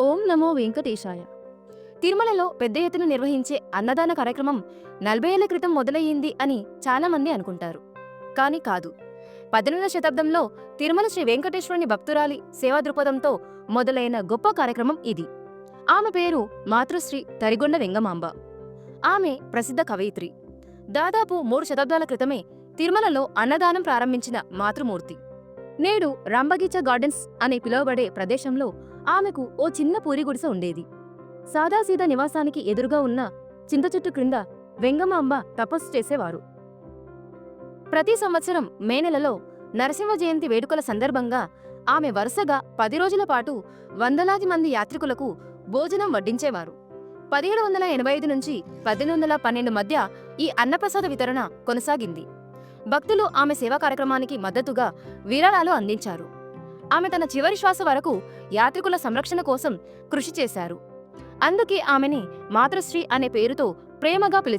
ఓం నమో వెంకటేశాయ. తిరుమలలో పెద్ద ఎత్తున నిర్వహించే అన్నదాన కార్యక్రమం నలభై ఏళ్ళ క్రితం మొదలయ్యింది అని చాలామంది అనుకుంటారు. కానీ కాదు. పద్దెనిమిదవ శతాబ్దంలో తిరుమల శ్రీ వెంకటేశ్వరుని భక్తురాలి సేవా దృక్పథంతో మొదలైన గొప్ప కార్యక్రమం ఇది. ఆమె పేరు మాతృశ్రీ తరిగొండ వెంగమాంబ. ఆమె ప్రసిద్ధ కవయిత్రి. దాదాపు మూడు శతాబ్దాల క్రితమే తిరుమలలో అన్నదానం ప్రారంభించిన మాతృమూర్తి. నేడు రాంబగీచా గార్డెన్స్ అనే పిలువబడే ప్రదేశంలో ఆమెకు ఓ చిన్న పూరి గుడిసె ఉండేది. సాదాసీదా నివాసానికి ఎదురుగా ఉన్న చింత చెట్టు క్రింద అంబ తపస్సు చేసేవారు. ప్రతి సంవత్సరం మే నెలలో నరసింహ జయంతి వేడుకల సందర్భంగా ఆమె వరుసగా పది రోజుల పాటు వందలాది మంది యాత్రికులకు భోజనం వడ్డించేవారు. పదిహేడు వందల ఎనభై ఐదు నుంచి పద్దెనిమిది వందల పన్నెండు మధ్య ఈ అన్నప్రసాద వితరణ కొనసాగింది. భక్తులు ఆమె సేవా కార్యక్రమానికి మద్దతుగా విరాళాలు అందించారు. ఆమె తన చివరి శ్వాస వరకు యాత్రికుల సంరక్షణ కోసం కృషి చేశారు. అందుకే ఆమెని మాతృశ్రీ అనే పేరుతో ప్రేమగా పిలిచారు